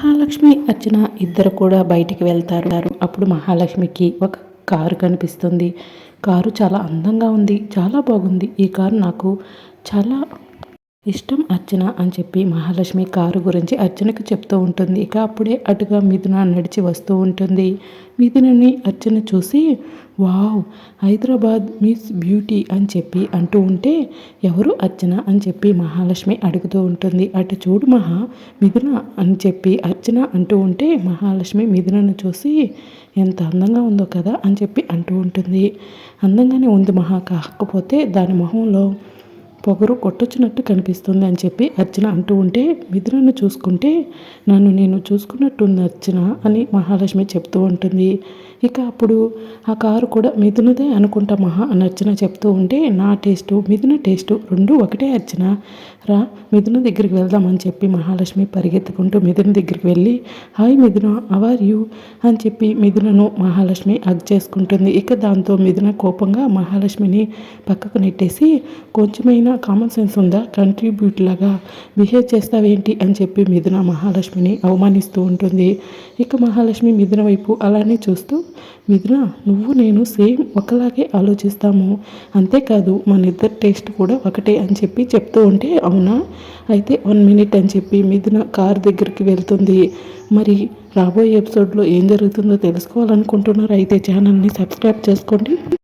మహాలక్ష్మి అర్చన ఇద్దరు కూడా బయటికి వెళ్తారు. అప్పుడు మహాలక్ష్మికి ఒక కారు కనిపిస్తుంది. కారు చాలా అందంగా ఉంది. చాలా బాగుంది. ఈ కారు నాకు చాలా ఇష్టం అర్చన అని చెప్పి మహాలక్ష్మి కారు గురించి అర్చనకు చెప్తూ ఉంటుంది. ఇక అప్పుడే అటుగా మిథున నడిచి వస్తూ ఉంటుంది. మిథునని అర్చన చూసి వావ్ హైదరాబాద్ మిస్ బ్యూటీ అని చెప్పి అంటూ ఉంటే ఎవరు అర్చన అని చెప్పి మహాలక్ష్మి అడుగుతూ ఉంటుంది. అటు చూడు మహా మిథున అని చెప్పి అర్చన అంటూ ఉంటే మహాలక్ష్మి మిథునను చూసి ఎంత అందంగా ఉందో కదా అని చెప్పి అంటూ ఉంటుంది. అందంగానే ఉంది మహా. కాకపోతే దాని మొహంలో పొగరు కొట్టొచ్చినట్టు కనిపిస్తుంది అని చెప్పి అర్చన అంటూ ఉంటే మిథునను చూసుకుంటే నన్ను నేను చూసుకున్నట్టుంది అర్చన అని మహాలక్ష్మి చెప్తూ ఉంటుంది. ఇక అప్పుడు ఆ కారు కూడా మిథునదే అనుకుంటా మహా అని అర్చన చెప్తూ ఉంటే నా టేస్టు మిథున టేస్టు రెండు ఒకటే అర్చన. రా మిథున దగ్గరికి వెళ్దామని చెప్పి మహాలక్ష్మి పరిగెత్తుకుంటూ మిథున దగ్గరికి వెళ్ళి హాయ్ మిథున అవర్ యూ అని చెప్పి మిథునను మహాలక్ష్మి అగ్ చేసుకుంటుంది. ఇక దాంతో మిథున కోపంగా మహాలక్ష్మిని పక్కకు నెట్టేసి కొంచెమైనా కామన్ సెన్స్ ఉందా? కంట్రిబ్యూట్ లాగా బిహేవ్ చేస్తావేంటి? అని చెప్పి మిథున మహాలక్ష్మిని అవమానిస్తూ ఉంటుంది. ఇక మహాలక్ష్మి మిథున వైపు అలానే చూస్తూ మిథున నువ్వు నేను సేమ్ ఒకలాగే ఆలోచిస్తాము. అంతేకాదు మన ఇద్దరు టేస్ట్ కూడా ఒకటే అని చెప్పి చెప్తూ ఉంటే అవును అయితే వన్ మినిట్ అని చెప్పి మిథున కార్ దగ్గరికి వెళ్తుంది. మరి రాబోయే ఎపిసోడ్లో ఏం జరుగుతుందో తెలుసుకోవాలనుకుంటున్నారు? అయితే ఛానల్ని సబ్స్క్రైబ్ చేసుకోండి.